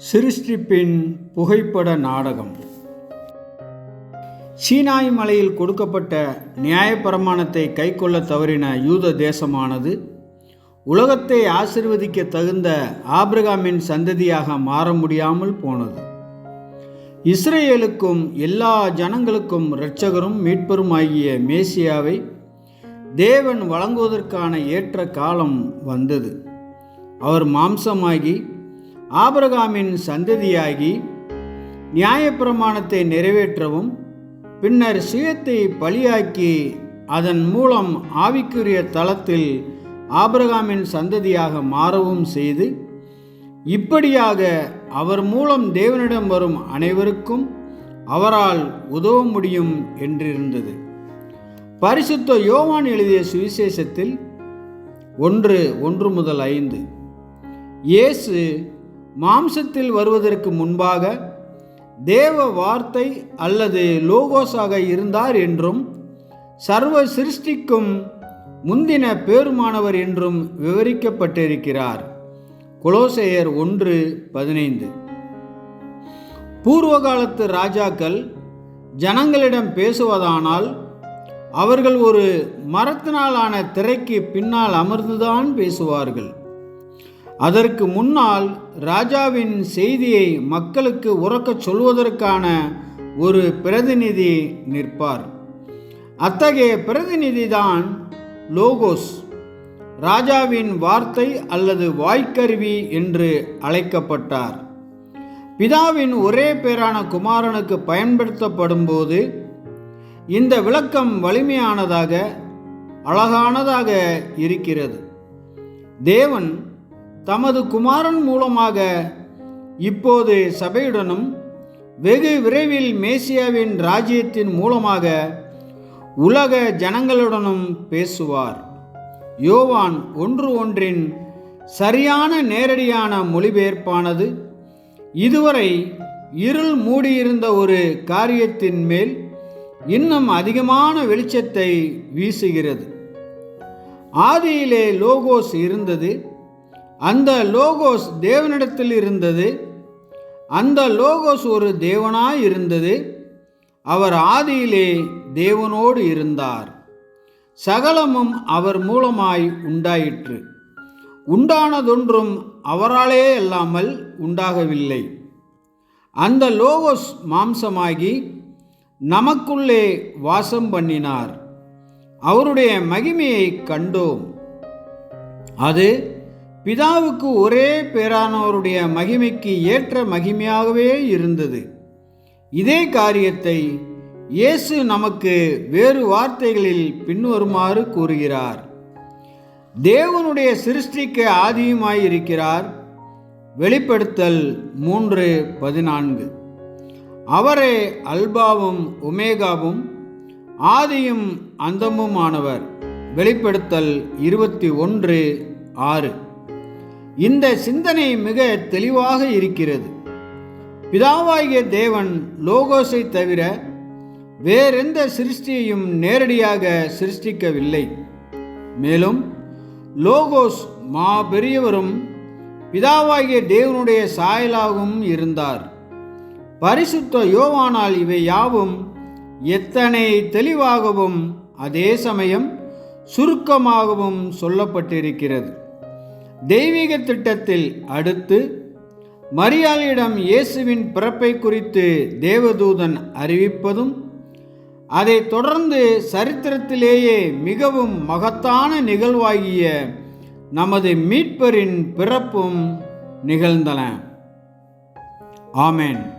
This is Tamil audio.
சிருஷ்டிப்பின் புகைப்பட நாடகம். சீனாய் மலையில் கொடுக்கப்பட்ட நியாயப்பிரமாணத்தை கைக்கொள்ள தவறின யூத தேசமானது உலகத்தை ஆசிர்வதிக்க தகுந்த ஆபிரகாமின் சந்ததியாக மாற முடியாமல் போனது. இஸ்ரேலுக்கும் எல்லா ஜனங்களுக்கும் இரட்சகரும் மீட்பரும் ஆகிய மேசியாவை தேவன் வழங்குவதற்கான ஏற்ற காலம் வந்தது. அவர் மாம்சமாகி ஆபிரகாமின் சந்ததியாகி நியாயப்பிரமாணத்தை நிறைவேற்றவும் பின்னர் சுயத்தை பலியாக்கி அதன் மூலம் ஆவிக்குரிய தளத்தில் ஆபிரகாமின் சந்ததியாக மாறவும் செய்து இப்படியாக அவர் மூலம் தேவனிடம் வரும் அனைவருக்கும் அவரால் உதவ முடியும் என்றிருந்தது. பரிசுத்த யோவான் எழுதிய சுவிசேஷத்தில் ஒன்று ஒன்று முதல் ஐந்து. இயேசு மாம்சத்தில் வருவதற்கு முன்பாக தேவ வார்த்தை அல்லது லோகோஸாக இருந்தார் என்றும் சர்வ சிருஷ்டிக்கும் முந்தின பேருமானவர் என்றும் விவரிக்கப்பட்டிருக்கிறார். குலோசையர் ஒன்று பதினைந்து. பூர்வகாலத்து ராஜாக்கள் ஜனங்களிடம் பேசுவதானால் அவர்கள் ஒரு மரத்தினாலான திரைக்கு பின்னால் அமர்ந்துதான் பேசுவார்கள். அதற்கு முன்னால் ராஜாவின் செய்தியை மக்களுக்கு உறக்கச் சொல்வதற்கான ஒரு பிரதிநிதி நிற்பார். அத்தகைய பிரதிநிதிதான் லோகோஸ். ராஜாவின் வார்த்தை அல்லது வாய்க்கருவி என்று அழைக்கப்பட்டார். பிதாவின் ஒரே பேரான குமாரனுக்கு பயன்படுத்தப்படும் போது இந்த விளக்கம் வலிமையானதாக அழகானதாக இருக்கிறது. தேவன் தமது குமாரன் மூலமாக இப்போது சபையுடனும் வெகு விரைவில் மேசியாவின் ராஜ்யத்தின் மூலமாக உலக ஜனங்களுடனும் பேசுவார். யோவான் ஒன்று ஒன்றின் சரியான நேரடியான மொழிபெயர்ப்பானது. இதுவரை இருள் மூடியிருந்த ஒரு காரியத்தின் மேல் இன்னும் அதிகமான வெளிச்சத்தை வீசுகிறது. ஆதியிலே லோகோஸ் இருந்தது. அந்த லோகோஸ் தேவனிடத்தில் இருந்தது. அந்த லோகோஸ் ஒரு தேவனாய் இருந்தது. அவர் ஆதியிலே தேவனோடு இருந்தார். சகலமும் அவர் மூலமாய் உண்டாயிற்று. உண்டானதொன்றும் அவராலே அல்லாமல் உண்டாகவில்லை. அந்த லோகோஸ் மாம்சமாகி நமக்குள்ளே வாசம் பண்ணினார். அவருடைய மகிமையை கண்டோம். அது பிதாவுக்கு ஒரே பேரானவருடைய மகிமைக்கு ஏற்ற மகிமையாகவே இருந்தது. இதே காரியத்தை இயேசு நமக்கு வேறு வார்த்தைகளில் பின்வருமாறு கூறுகிறார். தேவனுடைய சிருஷ்டிக்கு ஆதியுமாயிருக்கிறார் வெளிப்படுத்தல் மூன்று பதினான்கு. அவரே அல்பாவும் ஒமேகாவும் ஆதியும் அந்தமுமானவர். வெளிப்படுத்தல் இருபத்தி ஒன்று ஆறு. இந்த சிந்தனை மிக தெளிவாக இருக்கிறது. பிதாவாகிய தேவன் லோகோஸை தவிர வேறெந்த சிருஷ்டியையும் நேரடியாக சிருஷ்டிக்கவில்லை. மேலும் லோகோஸ் மா பெரியவரும் பிதாவாகிய தேவனுடைய சாயலாகவும் இருந்தார். பரிசுத்த யோவானால் இவை யாவும் எத்தனை தெளிவாகவும் அதே சமயம் சுருக்கமாகவும் சொல்லப்பட்டிருக்கிறது. தெய்வீக திட்டத்தில் அடுத்து மரியாளிடம் இயேசுவின் பிறப்பை குறித்து தேவதூதன் அறிவிப்பதும் அதைத் தொடர்ந்து சரித்திரத்திலேயே மிகவும் மகத்தான நிகழ்வாகிய நமது மீட்பரின் பிறப்பும் நிகழ்ந்தன. ஆமேன்.